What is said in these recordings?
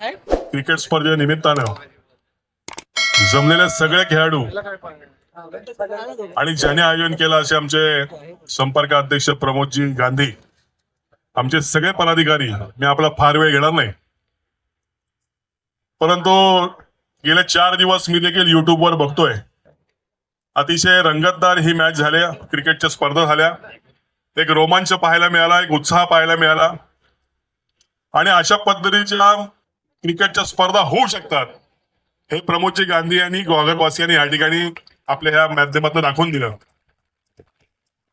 Cricket स्पर्धे निमित्तानं जमलेल्या सगळे खेळाडू आणि ज्याने आयोजन केलं असे आमचे संपर्क अध्यक्ष प्रमोदजी गांधी. आमचे सगळे पदाधिकारी मी आपला फार वेळ घेणार नाही. परंतु गेले चार दिवस मी देखील युट्यूबवर बघतोय. अतिशय रंगतदार ही मॅच झाल्या क्रिकेटच्या स्पर्धा झाल्या. एक रोमांच पाहायला मिळाला एक उत्साह पाहायला मिळाला. आणि अशा पद्धतीच्या क्रिकेटच्या स्पर्धा होऊ शकतात. हे प्रमोदजी गांधी यांनी गोगरवासियांनी या ठिकाणी आपल्या ह्या माध्यमातून दाखवून दिलं.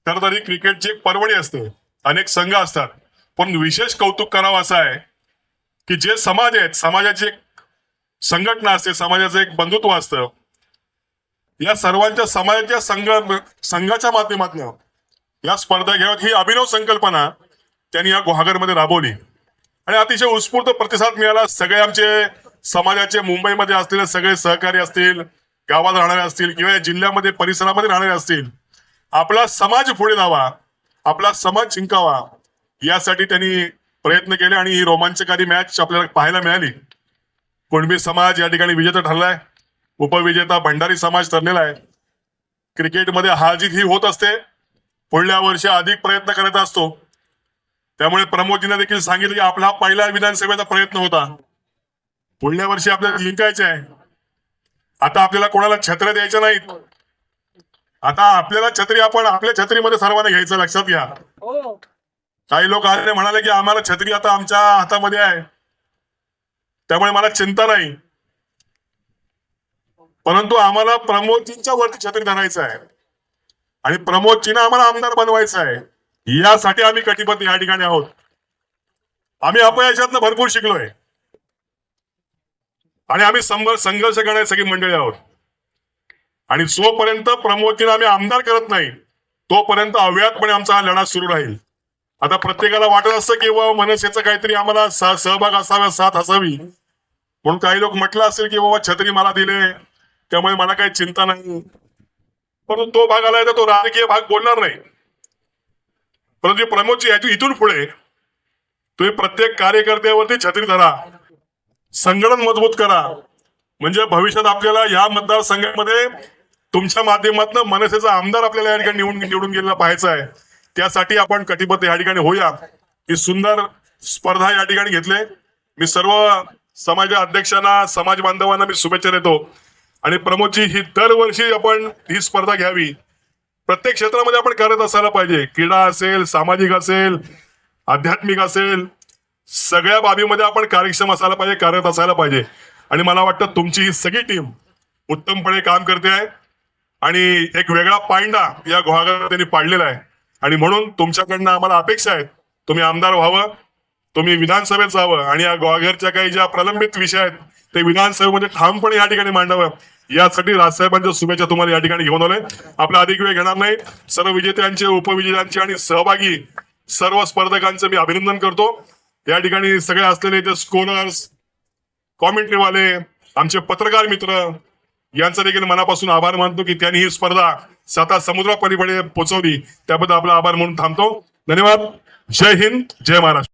तर तरी क्रिकेटची एक पर्वणी असते. अनेक संघ असतात. पण विशेष कौतुक करावं असं आहे की जे समाज आहेत समाजाची एक संघटना असते समाजाचं एक बंधुत्व असतं. या सर्वांच्या समाजाच्या संघ संघाच्या माध्यमातून या स्पर्धा घेऊन ही अभिनव संकल्पना त्यांनी या गुहागरमध्ये राबवली. आणि अतिशय उत्स्फूर्त प्रतिसाद मिळाला. सगळे आमचे समाजाचे मुंबईमध्ये असलेले सगळे सहकारी असतील गावात राहणारे असतील किंवा या जिल्ह्यामध्ये परिसरामध्ये राहणारे असतील आपला समाज पुढे जावा आपला समाज जिंकावा यासाठी त्यांनी प्रयत्न केले आणि ही रोमांचकारी मॅच आपल्याला पाहायला मिळाली. कुणबी समाज या ठिकाणी विजेता ठरलाय. उपविजेता भंडारी समाज ठरलेला आहे. क्रिकेटमध्ये हारजीत ही होत असते. पुढल्या वर्षी अधिक प्रयत्न करत असतो. त्यामुळे प्रमोदजीने देखील सांगितलं की आपला हा पहिला विधानसभेचा प्रयत्न होता. पुढल्या वर्षी आपल्याला जिंकायचे आहे. आता आपल्याला कोणाला छत्र्या द्यायच्या नाहीत. आता आपल्याला छत्री आपण आपल्या छत्रीमध्ये सर्वांना घ्यायचं लक्षात घ्या. काही लोक आले म्हणाले की आम्हाला छत्री आता आमच्या हातामध्ये आहे. त्यामुळे मला चिंता नाही. परंतु आम्हाला प्रमोदजींच्या वरती छत्री धरायचं आहे. आणि प्रमोदजीनं आम्हाला आमदार बनवायचं आहे. यासाठी आम्ही कटिबद्ध या ठिकाणी आहोत. आम्ही अपयशातनं भरपूर शिकलोय. आणि आम्ही संघर्ष करणारी सगळी मंडळी आहोत. आणि जोपर्यंत प्रमोदजीनं आम्ही आमदार करत नाही तोपर्यंत अव्यातपणे आमचा हा लढा सुरू राहील. आता प्रत्येकाला वाटत असतं की बाबा मनसेचं काहीतरी आम्हाला सहभाग असावा साथ असावी. म्हणून काही लोक म्हटलं असेल की बाबा छत्री मला दिले त्यामुळे मला काही चिंता नाही. परंतु तो भाग आलाय तर तो राजकीय भाग बोलणार नाही. परंतु प्रमोदजी याची इथून पुढे तुम्ही प्रत्येक कार्यकर्त्यावरती छत्री धरा. संघटन मजबूत करा. म्हणजे भविष्यात आपल्याला या मतदारसंघामध्ये तुमच्या माध्यमातून मनसेचा आमदार आपल्याला या ठिकाणी निवडून निवडून गेलेला पाहायचा आहे. त्यासाठी आपण कटिबद्ध या ठिकाणी होऊया. ही सुंदर स्पर्धा या ठिकाणी घेतले. मी सर्व समाज अध्यक्षांना समाज बांधवांना मी शुभेच्छा देतो. आणि प्रमोदजी ही दरवर्षी आपण ही स्पर्धा घ्यावी. प्रत्येक क्षेत्रामध्ये आपण करत असायला पाहिजे. क्रीडा असेल सामाजिक असेल आध्यात्मिक असेल सगळ्या बाबीमध्ये आपण कार्यक्षम असायला पाहिजे कार्यरत असायला पाहिजे. आणि मला वाटतं तुमची ही सगळी टीम उत्तमपणे काम करते आहे. आणि एक वेगळा पांडा या गुहागर त्यांनी पाडलेला आहे. आणि म्हणून तुमच्याकडनं आम्हाला अपेक्षा आहेत तुम्ही आमदार व्हावं तुम्ही विधानसभेत जावं आणि या गुहागरच्या काही ज्या प्रलंबित विषय आहेत ते विधानसभेमध्ये ठामपणे या ठिकाणी मांडावं. यासाठी राजसाहेबांच्या शुभेच्छा तुम्हाला या ठिकाणी घेऊन आलोय. आपला अधिक वेळ घेणार नाही. सर्व विजेत्यांचे उपविजेत्यांचे आणि सहभागी सर्व स्पर्धकांचं मी अभिनंदन करतो. या ठिकाणी सगळे असलेले ते स्कोनर्स कॉमेंट्रीवाले आमचे पत्रकार मित्र यांचा देखील मनापासून आभार मानतो की त्यांनी ही स्पर्धा स्वतः समुद्रापलीकडे पोहोचवली त्याबद्दल आपला आभार म्हणून थांबतो. धन्यवाद. जय हिंद जय महाराष्ट्र.